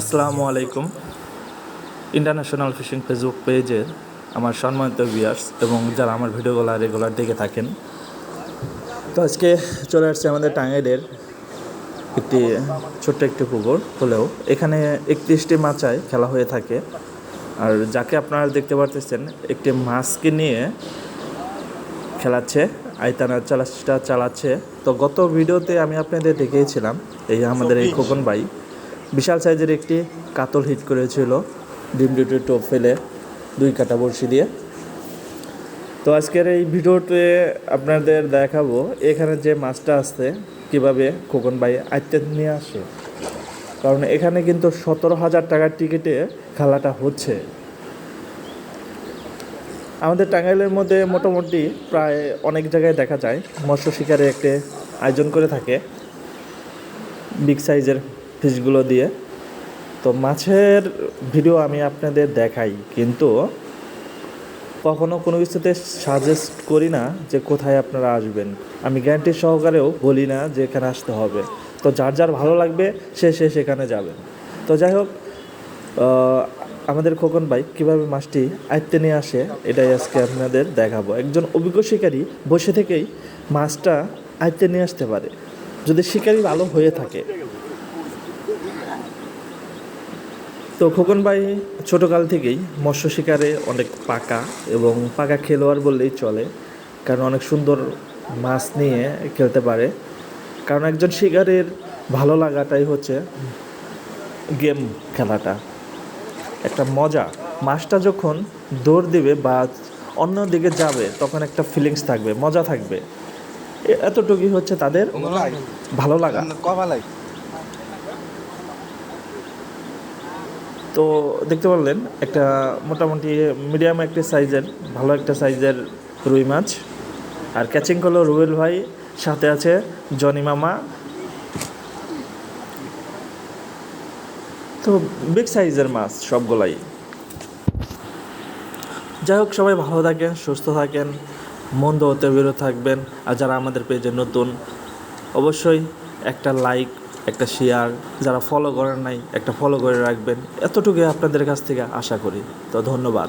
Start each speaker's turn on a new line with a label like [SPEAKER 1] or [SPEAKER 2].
[SPEAKER 1] আসসালামু আলাইকুম। International fishing Facebook পেজের আমার সম্মানিত ভিউয়ার্স এবং যারা আমার ভিডিওগুলো রেগুলার দেখে থাকেন। তো আজকে চলে আসছে আমাদের টাঙ্গাইলের একটি ছোট্ট একটি পুকুর হলেও এখানে একত্রিশটি মাচায় খেলা হয়ে থাকে। আর যাকে আপনারা দেখতে পারতেছেন একটি মাছকে নিয়ে খেলাচ্ছে আইতানা চালাচটা চালাচ্ছে। তো গত ভিডিওতে আমি আপনাদের দেখিয়েছিলাম এই আমাদের এই খোকন ভাই বিশাল সাইজের একটি কাতল হিট করেছিল। ডিম ডিউটি টোপ ফেলে দুই কাটা বড়শি দিয়ে। তো আজকের এই ভিডিওতে আপনাদের দেখাবো, এখানে যে মাছটা আছে কীভাবে খোকন ভাই আইতে নিয়ে আসে। কারণ এখানে কিন্তু সতেরো হাজার টাকার টিকিটে খেলাটা হচ্ছে। আমাদের টাঙ্গাইলের মধ্যে মোটামুটি প্রায় অনেক জায়গায় দেখা যায়, মৎস্য শিকারে একটি আয়োজন করে থাকে। বিগ সাইজের ফিশগুলো দিয়ে। তো মাছের ভিডিও আমি আপনাদের দেখাই, কিন্তু কখনো কোনো কিছুতে সাজেস্ট করি না যে কোথায় আপনারা আসবেন। আমি গ্যারান্টি সহকারেও বলি না যে এখানে আসতে হবে। তো যার যার ভালো লাগবে, সে সে সেখানে যাবেন। তো যাই হোক আমাদের খোকন ভাই কীভাবে মাছটি আয়ত্তে নিয়ে আসে, এটাই আজকে আপনাদের দেখাবো। একজন অভিজ্ঞ শিকারী বসে থেকেই মাছটা আয়ত্তে নিয়ে আসতে পারে। যদি শিকারী ভালো হয়ে থাকে তো খোকন ভাই ছোটোকাল থেকেই মৎস্য শিকারে অনেক পাকা এবং পাকা খেলোয়াড় বললেই চলে কারণ অনেক সুন্দর মাছ নিয়ে খেলতে পারে। কারণ একজন শিকারের ভালো লাগাটাই হচ্ছে গেম খেলাটা। একটা মজা। মাছটা যখন দৌড় দিবে বা অন্য দিকে যাবে তখন একটা ফিলিংস থাকবে মজা থাকবে। এতটুকুই হচ্ছে তাদের ভালো লাগা। তো দেখতে পারলেন, একটা মোটামুটি মিডিয়াম একটা সাইজের, ভালো একটা সাইজের রুই মাছ। আর ক্যাচিং করল রুবেল ভাই, সাথে আছে জনি মামা। তো বিগ সাইজের মাছ সবগুলাই। যাই হোক, সবাই ভালো থাকেন, সুস্থ থাকেন, মন্দ হতে বিরত থাকবেন। আর যারা আমাদের পেজে নতুন, অবশ্যই একটা লাইক একটা শেয়ার যারা ফলো করেন নাই, একটা ফলো করে রাখবেন। এতটুকুই আপনাদের কাছ থেকে আশা করি। তো ধন্যবাদ।